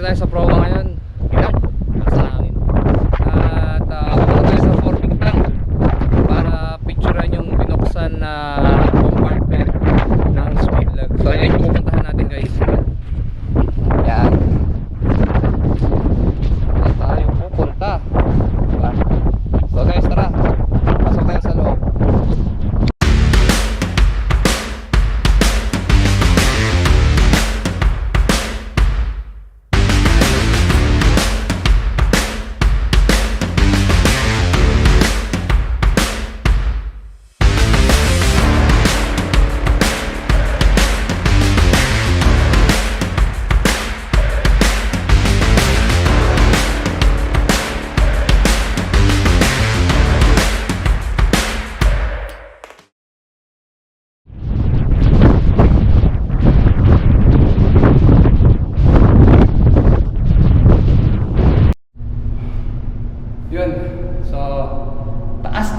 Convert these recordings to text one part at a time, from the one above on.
Dito tayo sa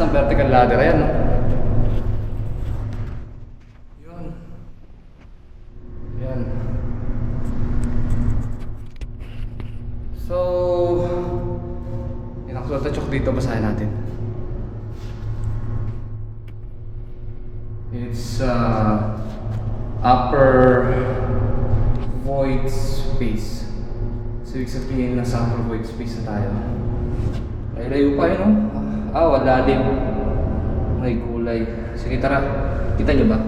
ng vertical ladder. Ayan, no? Yun. Yan. So, yun ang sulat na chok dito. Basahin natin. It's uh, upper void space. So, ibig sabihin nasa upper void space na tayo. Ay, layo pa yun, no? Ah, wala din. May kulay. Sige, tara. Kita nyo ba?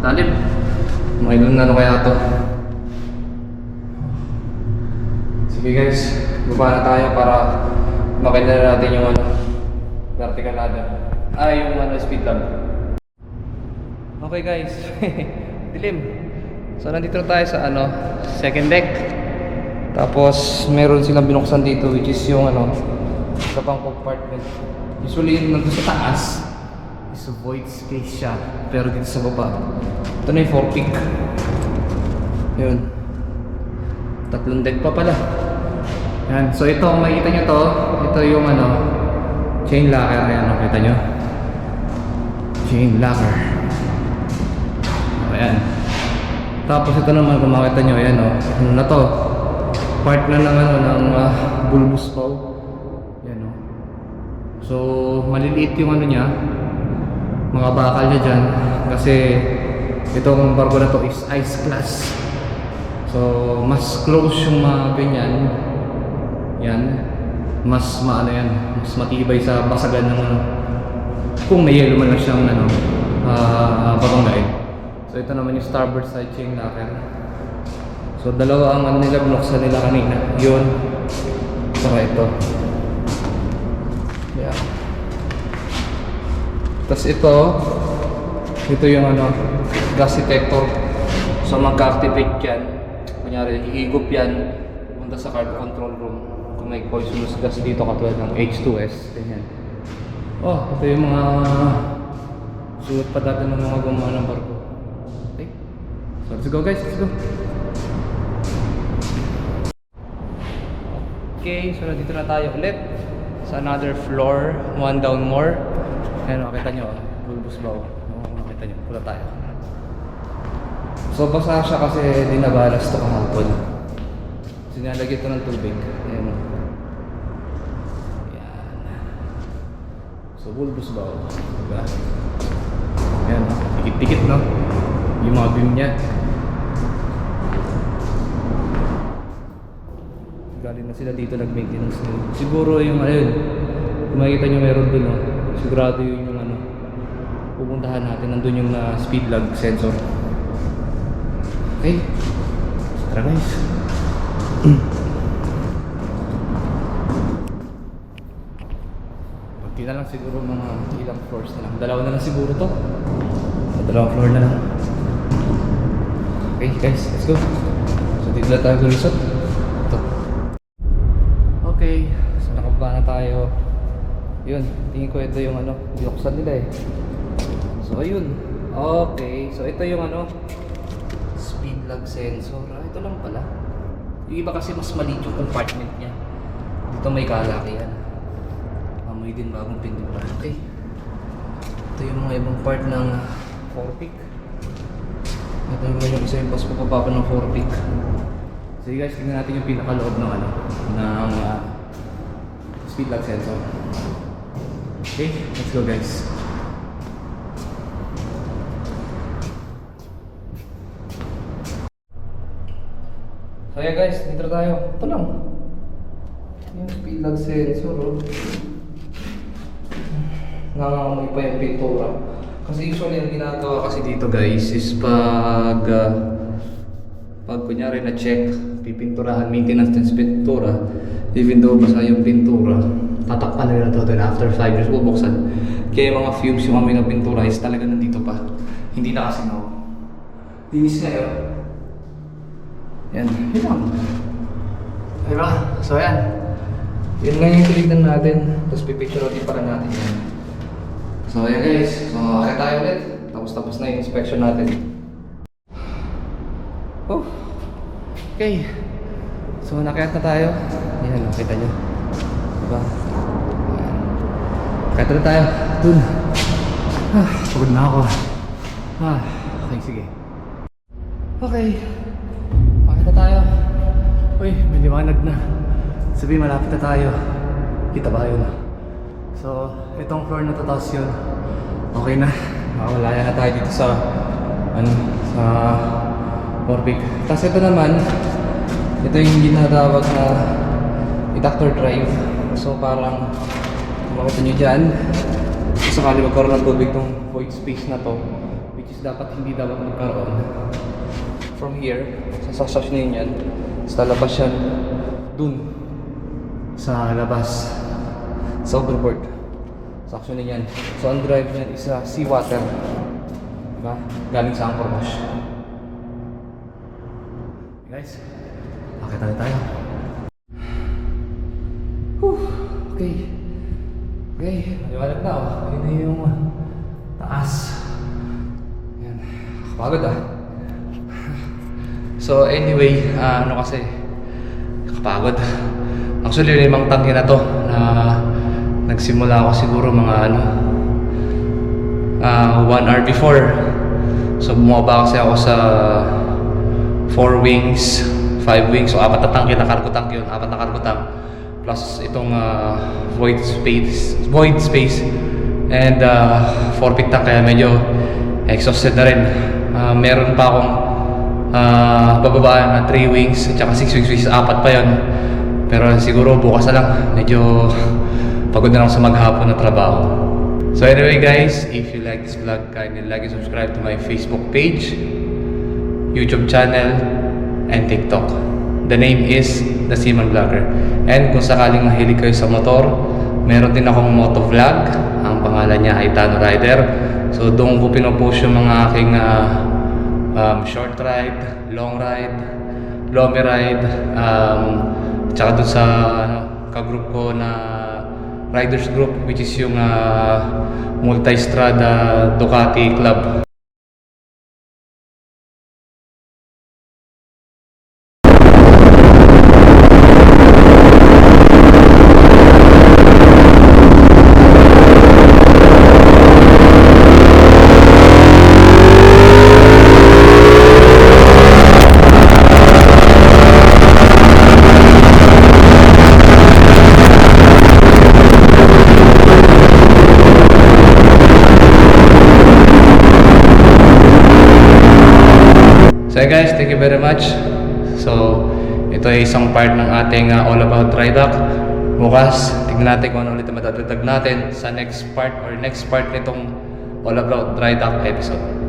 Lalim. May doon na ano kaya to. Sige guys, baba na tayo para makita na natin yung ano, vertical ladder. Ah, yung ano, speed lamp. Okay guys, dilim. So nandito na tayo sa ano, second deck. Tapos meron silang binuksan dito which is yung ano, sa pang compartment. Usually yung nandun sa taas is a void space siya. Pero dito sa baba, ito na yung four peak. Yun. Tatlong deck pa pala. Yan. So ito, kung makikita nyo to, ito yung ano, chain locker. Ayan, nakita nyo. Chain locker. Ayan. Tapos ito naman kung makita nyo, ayan o. Ano na to? Part na ng ano, ng uh, bulbous bow. Yan o. So, maliliit yung ano niya. Mga bakal niya dyan. Kasi itong barko na to is ice class. So, mas close yung mga ganyan. Yan. Mas maano yan. Mas matibay sa basagan ng ano. Kung may yellow man lang siyang ano, uh, babanggain. So ito naman yung starboard side chain locker. So dalawa ang ano nila binuksan nila kanina. Yun. Saka ito. Yeah. Tapos ito, ito yung ano, gas detector. So magka-activate yan. Kunyari, hihigop yan, punta sa cargo control room. Kung may poisonous gas dito katulad ng H2S, ganyan. Oh, ito yung mga suot pa dati ng mga gumawa ng barko. Okay. So let's go guys, let's go. Okay, so nandito na tayo ulit sa another floor, one down more. Ayan, makita nyo, bulbous ba? Oo, makita nyo, pula tayo. So basa siya kasi dinabalas to kahapon. Sinalagay ito ng tubig. Ayan. oh. Ayan. So bulbous ba? Diba? Ayan? Dikit-dikit, no? Yung mga beam niya. Galing na sila dito nag-maintenance din. Siguro yung ayun, kung makikita nyo meron dun, no? sigurado yun yung ano, pupuntahan natin. Nandun yung na speed lag sensor. Okay. Tara guys. Kunti na lang siguro mga ilang floors na lang. Dalawa na lang siguro to. Dalawang floor na lang. Okay guys, let's go. So dito na tayo gulusot. Ito. Tayo. Yun, tingin ko ito yung ano, binuksan nila eh. So ayun. Okay, so ito yung ano, speed lag sensor. Ah, ito lang pala. Yung iba kasi mas maliit yung compartment niya. Dito may kalaki yan. Amoy din bagong pintura. Okay. Ito yung mga ibang part ng Forpic. Ito naman yung isa yung bus papapa ng 4 peak. Sige guys, tingnan natin yung pinakaloob ng ano, ng ah, speed lag sensor. Okay, let's go guys. So yeah guys, dito tayo. Ito lang. Yung speed lag sensor oh. Nangangamoy pa yung pintura. Kasi usually ang ginagawa kasi dito guys is pag ah, pag kunyari na check, pipinturahan, maintenance ng pintura, even though basa yung pintura, tatakpan nila to then after 5 years bubuksan. Kaya yung mga fumes yung amoy ng pintura is talaga nandito pa. Hindi na kasi no. Linis ngayon. Yan, yun lang. Diba? So yan. Yun nga yung tinignan natin. Tapos pipicture natin para natin yan. So yan guys. So akit tayo ulit. Tapos tapos na yung inspection natin. Oh. Okay. So nakayat na tayo. Yan, nakita nyo. Diba? Nakayat na tayo. Dun. Ah, pagod na ako. Ah, okay, sige. Okay. Makita tayo. Uy, may liwanag na. Sabi malapit na tayo. Kita ba yun? So, itong floor na to tapos yun. Okay na. Makamalaya na tayo dito sa ano, sa Morbig. Tapos ito naman, ito yung ginatawag na inductor drive. So parang, makita nyo dyan, kung sakali magkaroon ng tubig tong void space na to, which is dapat hindi dapat magkaroon. From here, sa sasasyon na yan, sa labas yan, dun, sa labas, sa overboard. Sa action na yan. So ang drive niyan is uh, seawater. Diba? Galing sa Anchor Wash. Guys, akit na tayo. Whew, okay. Okay, maliwanag na oh. Ayun na yung uh, taas. Yan. Kapagod ah. So anyway, ah, ano kasi, kapagod. Actually, limang tangke na to na nagsimula ako siguro mga ano, ah, one hour before. So bumaba kasi ako sa four wings, five wings, so apat na tangke na cargo tank yun, apat na cargo tank. Plus itong ah, void space, void space. And uh, four peak tank kaya medyo exhausted na rin. Ah, meron pa akong ah, bababaan na 3 wings at saka 6 wings, which apat pa yon pero siguro bukas na lang. Medyo pagod na lang sa maghapon na trabaho. So anyway guys if you like this vlog kindly like and subscribe to my facebook page youtube channel and tiktok. The name is The Seaman Vlogger. And kung sakaling mahilig kayo sa motor meron din akong moto vlog. Ang pangalan niya ay Tano Rider. So doon ko pinopost yung mga aking ah, um, short ride, long ride, lomi ride, um, tsaka dun sa ano, ka-group ko na riders group which is yung uh, Multistrada Ducati Club. So guys, thank you very much. So, ito ay isang part ng ating uh, All About Dry Dock. Bukas, tignan natin kung ano ulit ang madadagdag natin sa next part or next part nitong All About Dry Dock episode.